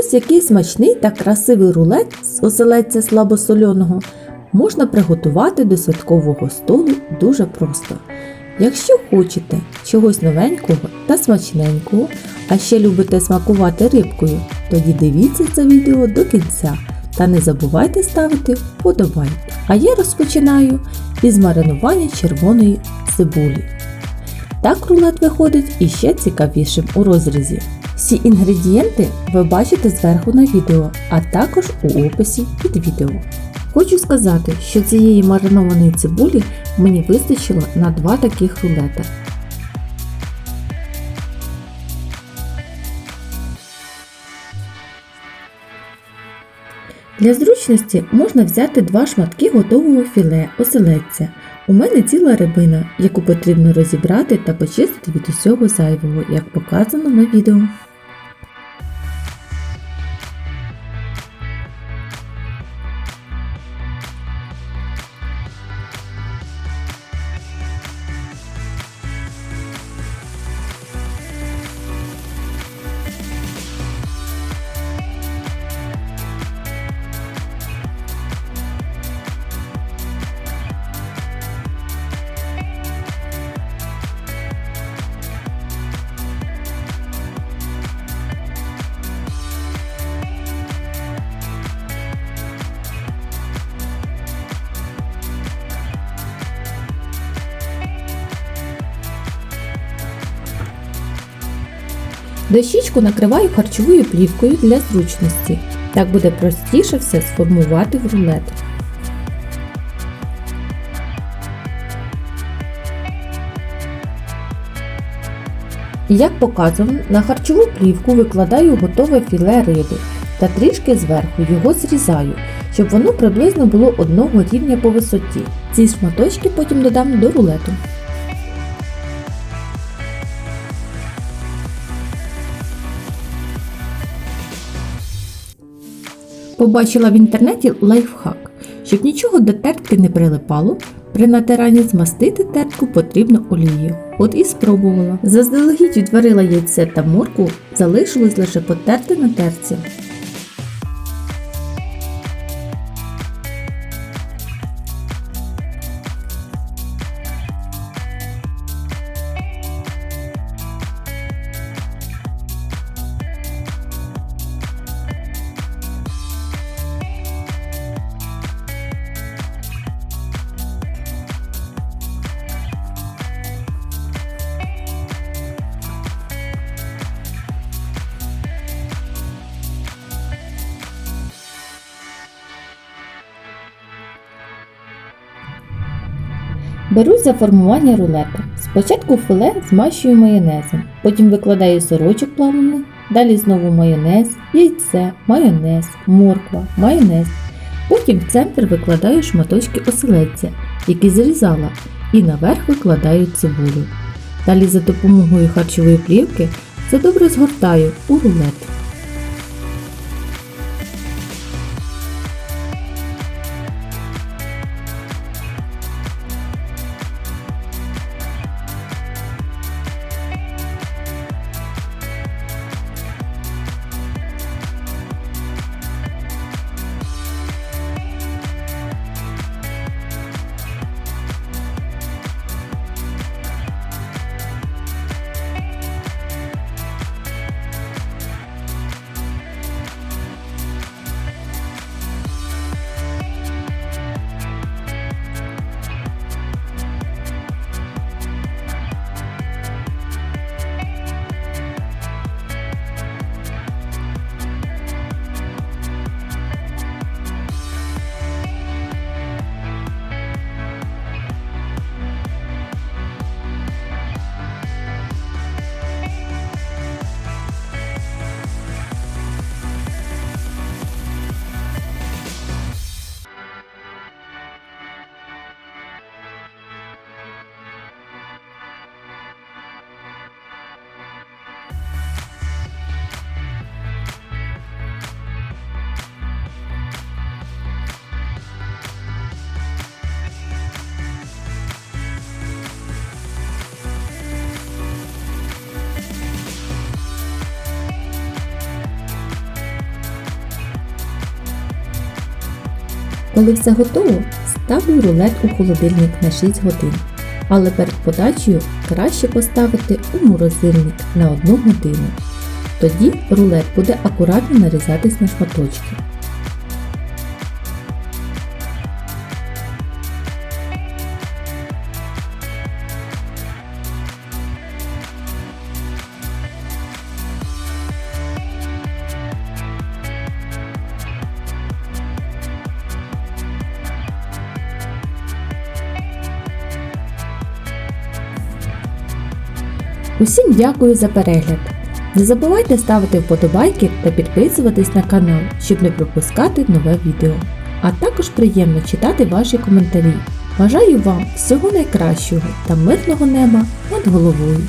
ось який смачний та красивий рулет з оселедця слабосольоного можна приготувати до святкового столу дуже просто. Якщо хочете чогось новенького та смачненького, а ще любите смакувати рибкою, тоді дивіться це відео до кінця та не забувайте ставити вподобайки. А я розпочинаю із маринування червоної цибулі. Так рулет виходить іще цікавішим у розрізі. Всі інгредієнти ви бачите зверху на відео, а також у описі під відео. Хочу сказати, що цієї маринованої цибулі мені вистачило на два таких рулета. Для зручності можна взяти два шматки готового філе оселедця. У мене ціла рибина, яку потрібно розібрати та почистити від усього зайвого, як показано на відео. Дощічку накриваю харчовою плівкою для зручності. Так буде простіше все сформувати в рулет. Як показано, на харчову плівку викладаю готове філе риби та трішки зверху його зрізаю, щоб воно приблизно було одного рівня по висоті. Ці шматочки потім додам до рулету. Побачила в інтернеті лайфхак. Щоб нічого до тертки не прилипало, при натиранні змастити тертку потрібно олією. От і спробувала. Заздалегідь відварила яйце та моркву, залишилось лише потерти на терці. Берусь за формування рулету. Спочатку филе змащую майонезом, потім викладаю сорочок плавлений, далі знову майонез, яйце, майонез, морква, майонез. Потім в центр викладаю шматочки оселедця, які зрізала, і наверх викладаю цибулю. Далі за допомогою харчової плівки все добре згортаю у рулет. Коли все готово, ставлю рулет у холодильник на 6 годин. Але перед подачею краще поставити у морозильник на 1 годину. Тоді рулет буде акуратно нарізатись на шматочки. Усім дякую за перегляд. Не забувайте ставити вподобайки та підписуватись на канал, щоб не пропускати нове відео. А також приємно читати ваші коментарі. Бажаю вам всього найкращого та мирного неба над головою.